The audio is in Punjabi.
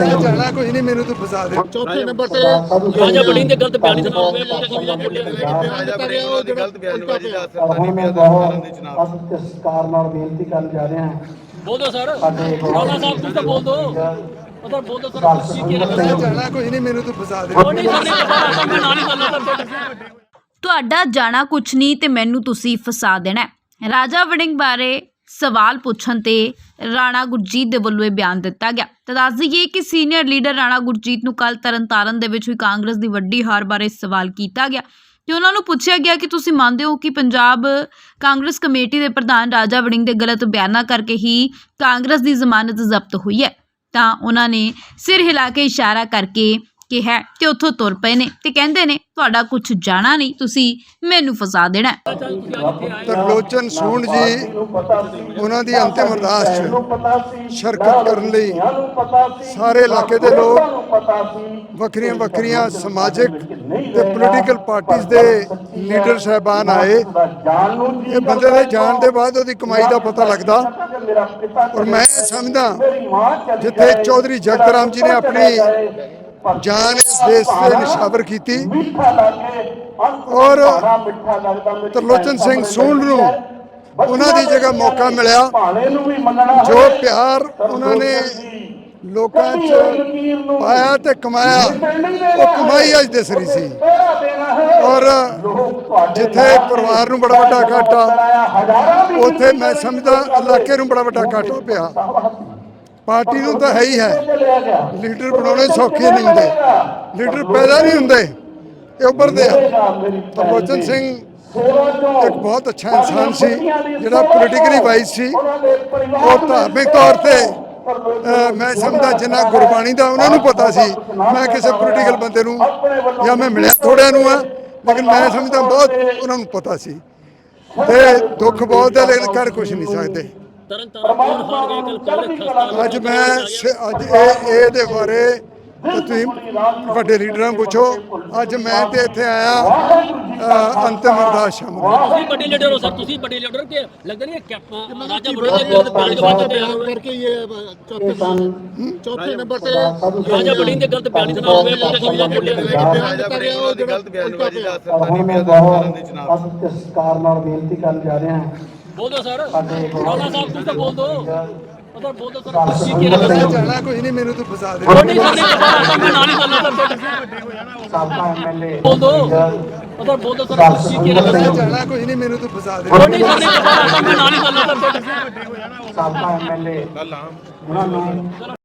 ਮੈਂ ਜਾਣਾ ਕੋਈ ਨਹੀਂ ਮੈਨੂੰ ਤੂੰ ਫਸਾ ਦੇ ਚੌਥੇ ਨੰਬਰ ਤੇ ਰਾਜਾ ਬੜਿੰਗ ਦੇ ਗਲਤ ਬਿਆਨ ਸੁਣਾ ਹੋਵੇ ਉਹਦੇ ਕੋਈ ਨਾ ਬੋਲਿਆ ਰਾਜਾ ਬੜਿੰਗ ਉਹ ਜਿਹੜਾ ਗਲਤ ਬਿਆਨ ਹੋਇਆ ਜਿਹਦਾ ਅਸਰ ਪਰ ਹੁਣ ਮੈਂ ਬਹੁਤ ਸਤਿਕਾਰ ਨਾਲ ਬੇਨਤੀ ਕਰਨ ਜਾ ਰਿਹਾ ਹਾਂ ਬੋਲੋ ਸਰ ਸਾਡੇ ਰੌਲਾ ਸਾਹਿਬ ਤੁਸੀਂ ਤਾਂ ਬੋਲ ਦੋ ਪਤਾ ਬੋਲ ਦੋ ਸਰ ਤੁਸੀਂ ਕੀ ਮੈਂ ਜਾਣਾ ਕੋਈ ਨਹੀਂ ਮੈਨੂੰ ਤੂੰ ਫਸਾ ਦੇ ਨਹੀਂ ਸਾਡੇ ਪਤਾ ਮੈਂ ਨਾਲ ਹੀ ਚੱਲਣਾ ਸਰ ਤੁਹਾਡਾ ਜਾਣਾ ਕੁਛ ਨਹੀਂ ਤੇ ਮੈਨੂੰ ਤੁਸੀਂ ਫਸਾ ਦੇਣਾ। ਰਾਜਾ ਵੜਿੰਗ ਬਾਰੇ ਸਵਾਲ ਪੁੱਛਣ ਤੇ ਰਾਣਾ ਗੁਰਜੀਤ ਦੇ ਵੱਲੋਂ ਇਹ ਬਿਆਨ ਦਿੱਤਾ ਗਿਆ। ਤਾਂ ਦੱਸ ਦਈਏ ਕਿ ਸੀਨੀਅਰ ਲੀਡਰ ਰਾਣਾ ਗੁਰਜੀਤ ਨੂੰ ਕੱਲ ਤਰਨਤਾਰਨ ਦੇ ਵਿੱਚ ਹੋਈ ਕਾਂਗਰਸ ਦੀ ਵੱਡੀ ਹਾਰ ਬਾਰੇ ਸਵਾਲ ਕੀਤਾ ਗਿਆ। ਤੇ ਉਹਨਾਂ ਨੂੰ ਪੁੱਛਿਆ ਗਿਆ ਕਿ ਤੁਸੀਂ ਮੰਨਦੇ ਹੋ ਕਿ ਪੰਜਾਬ ਕਾਂਗਰਸ ਕਮੇਟੀ ਦੇ ਪ੍ਰਧਾਨ ਰਾਜਾ ਵੜਿੰਗ ਦੇ ਗਲਤ ਬਿਆਨਾਂ ਕਰਕੇ ਹੀ ਕਾਂਗਰਸ ਦੀ ਜ਼ਮਾਨਤ ਜ਼ਬਤ ਹੋਈ ਹੈ? ਤਾਂ ਉਹਨਾਂ ਨੇ ਸਿਰ ਹਿਲਾ ਕੇ ਇਸ਼ਾਰਾ ਕਰਕੇ ਕਿਹਾ ਤੇ ਉੱਥੋਂ ਤੁਰ ਪਏ ਨੇ ਤੇ ਕਹਿੰਦੇ ਨੇ, ਤੁਹਾਡਾ ਕੁਝ ਜਾਣਾ ਨਹੀਂ, ਤੁਸੀਂ ਮੈਨੂੰ ਫਸਾ ਦੇਣਾ ਤਰਲੋਚਨ ਸੂੰਡ ਜੀ, ਉਹਨਾਂ ਦੀ ਅੰਤਿਮ ਅਰਦਾਸ 'ਚ ਸ਼ਿਰਕਤ ਕਰਨ ਲਈ ਸਾਰੇ ਇਲਾਕੇ ਦੇ ਲੋਕ, ਵੱਖਰੀਆਂ ਵੱਖਰੀਆਂ ਸਮਾਜਿਕ ਤੇ ਪੋਲੀਟੀਕਲ ਪਾਰਟੀਆਂ ਦੇ ਲੀਡਰ ਸਹਿਬਾਨ ਆਏ। ਇਹ ਬੰਦੇ ਦੇ ਜਾਣ ਦੇ ਬਾਅਦ ਉਹਦੀ ਕਮਾਈ ਦਾ ਪਤਾ ਲੱਗਦਾ। ਔਰ ਮੈਂ ਸਮਝਦਾ, ਜਿੱਥੇ ਚੌਧਰੀ ਜਗਤ ਰਾਮ ਜੀ ਨੇ ਆਪਣੀ ਜਾਨ ਇਸ ਦੇਸ਼ ਤੇ ਨਿਸ਼ਾਵਰ ਕੀਤੀ। ਔਰ ਤਰਲੋਚਨ ਸਿੰਘ ਸੂੰਡ ਨੂੰ ਉਹਨਾਂ ਦੀ ਜਗ੍ਹਾ ਮੌਕਾ ਮਿਲਿਆ। ਜੋ ਪਿਆਰ ਉਹਨਾਂ ਨੇ ਲੋਕਾਂ 'ਚ ਪਾਇਆ ਤੇ ਕਮਾਇਆ। ਉਹ ਕਮਾਈ ਅੱਜ ਦਿਸ ਰਹੀ ਸੀ। ਔਰ ਜਿੱਥੇ ਪਰਿਵਾਰ ਨੂੰ ਬੜਾ ਵੱਡਾ ਘਾਟਾ ਉੱਥੇ ਮੈਂ ਸਮਝਦਾ ਇਲਾਕੇ ਨੂੰ ਬੜਾ ਵੱਡਾ ਘਾਟਾ ਪਿਆ। ਪਾਰਟੀ ਨੂੰ ਤਾਂ ਹੈ ਹੀ ਹੈ। ਲੀਡਰ ਬਣਾਉਣੇ ਸੌਖੇ ਨਹੀਂ ਹੁੰਦੇ। ਲੀਡਰ ਪੈਦਾ ਨਹੀਂ ਹੁੰਦੇ। ਇਹ ਉੱਭਰਦੇ ਆ। ਤਰਲੋਚਨ ਸਿੰਘ ਇੱਕ ਬਹੁਤ ਅੱਛਾ ਇਨਸਾਨ ਸੀ, ਜਿਹੜਾ ਪੋਲੀਟੀਕਲੀ ਵਾਈਜ਼ ਸੀ। ਉਹ ਧਾਰਮਿਕ ਤੌਰ ਤੇ ਮੈਂ ਸਮਝਦਾ ਜਿੰਨਾ ਗੁਰਬਾਣੀ ਦਾ ਉਹਨਾਂ ਨੂੰ ਪਤਾ ਸੀ। ਮੈਂ ਕਿਸੇ ਪੋਲੀਟੀਕਲ ਬੰਦੇ ਨੂੰ ਜਾਂ ਮੈਂ ਮਿਲਿਆ ਥੋੜਿਆਂ ਨੂੰ ਆ, ਲੇਕਿਨ ਮੈਂ ਸਮਝਦਾ ਬਹੁਤ ਉਹਨਾਂ ਨੂੰ ਪਤਾ ਸੀ। ਤੇ ਦੁੱਖ ਬਹੁਤ ਹੈ, ਲੇਕਿਨ ਕਰ ਕੁਝ ਨਹੀਂ ਸਕਦੇ। ਤਰਨ ਤਾਰਨ ਕੌਣ ਹਾਰ ਗਏ ਕੱਲ ਕਾਂਗਰਸ ਖਸਤਾ ਅੱਜ ਮੈਂ ਸ- ਅੱਜ ਇਹ ਇਹਦੇ ਬਾਰੇ ਤੇ ਤੁਸੀਂ ਵੱਡੇ ਲੀਡਰਾਂ ਨੂੰ ਪੁੱਛੋ। ਅੱਜ ਮੈਂ ਤੇ ਇੱਥੇ ਆਇਆ ਅ, ਅੰਤਿਮ ਅਰਦਾਸ ਸ਼ਾਮਲ ਤੁਸੀਂ ਵੱਡੇ ਲੀਡਰ ਹੋ ਸਰ ਤੁਸੀਂ ਵੱਡੇ ਲੀਡਰ ਕਿ ਲੱਗਦਾ ਨਹੀਂ ਕੈਪ ਰਾਜਾ ਬੜਿੰਗ ਦੇ ਗਲਤ ਬਿਆਨ ਦੇ ਤੇ ਕਰਕੇ ਇਹ ਚੌਥੇ ਚੌਥੇ ਨੰਬਰ ਤੇ ਰਾਜਾ ਬੜਿੰਗ ਦੇ ਗਲਤ ਬਿਆਨ ਸੁਣਾ ਹੋਵੇ ਉਹਦੇ ਕੋਈ ਨਾ ਬੋਲਿਆ ਰਾਜਾ ਬੜਿੰਗ ਉਹ ਜਿਹੜਾ ਗਲਤ ਬਿਆਨ ਹੋਇਆ ਜਿਹਦਾ ਅਸਰ ਪਰ ਹੁਣ ਮੈਂ ਬਹੁਤ ਸਤਿਕਾਰ ਨਾਲ ਬੇਨਤੀ ਕਰਨ ਜਾ ਰਿਹਾ ਹਾਂ। ਬੋਲੋ ਸਰ ਰੌਲਾ ਸਾਹਿਬ ਤੁਸੀਂ ਤਾਂ ਬੋਲ ਦੋ ਪਤਾ ਬੋਲ ਦੋ ਸਰ ਤੁਸੀਂ ਕੀ ਮੈਂ ਜਾਣਾ ਕੋਈ ਨਹੀਂ ਮੈਨੂੰ ਤੂੰ ਫਸਾ ਦੇ ਹੀ ਸਰ ਐਮਐਲਏ ਬੋਲ ਦੋ ਪਤਾ ਬੋਲ ਦੋ ਸਰ ਤੁਸੀਂ ਕੀ ਮੈਂ ਜਾਣਾ ਕੋਈ ਨਹੀਂ ਮੈਨੂੰ ਤੂੰ ਫਸਾ ਦੇ ਸਾਡੇ ਪਤਾ ਮੈਂ ਨਾਲ ਹੀ ਚੱਲਣਾ ਸਰ ਸਾਬਕਾ ਐਮਐਲਏ ਕੱਲ ਆ ਉਹਨਾਂ ਨੂੰ